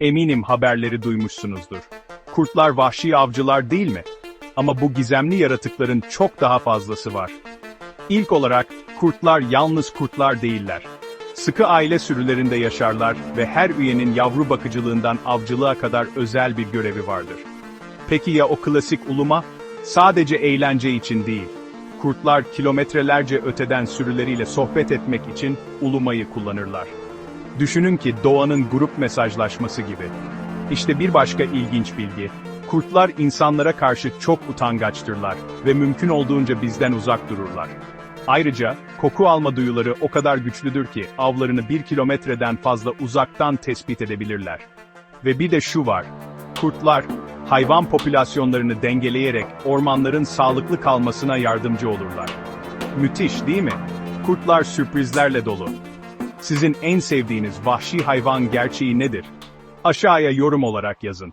Eminim haberleri duymuşsunuzdur. Kurtlar vahşi avcılar değil mi? Ama bu gizemli yaratıkların çok daha fazlası var. İlk olarak, kurtlar yalnız kurtlar değiller. Sıkı aile sürülerinde yaşarlar ve her üyenin yavru bakıcılığından avcılığa kadar özel bir görevi vardır. Peki ya o klasik uluma? Sadece eğlence için değil. Kurtlar kilometrelerce öteden sürüleriyle sohbet etmek için ulumayı kullanırlar. Düşünün ki doğanın grup mesajlaşması gibi. İşte bir başka ilginç bilgi. Kurtlar insanlara karşı çok utangaçtırlar ve mümkün olduğunca bizden uzak dururlar. Ayrıca, koku alma duyuları o kadar güçlüdür ki avlarını bir kilometreden fazla uzaktan tespit edebilirler. Ve bir de şu var. Kurtlar, hayvan popülasyonlarını dengeleyerek ormanların sağlıklı kalmasına yardımcı olurlar. Müthiş değil mi? Kurtlar sürprizlerle dolu. Sizin en sevdiğiniz vahşi hayvan gerçeği nedir? Aşağıya yorum olarak yazın.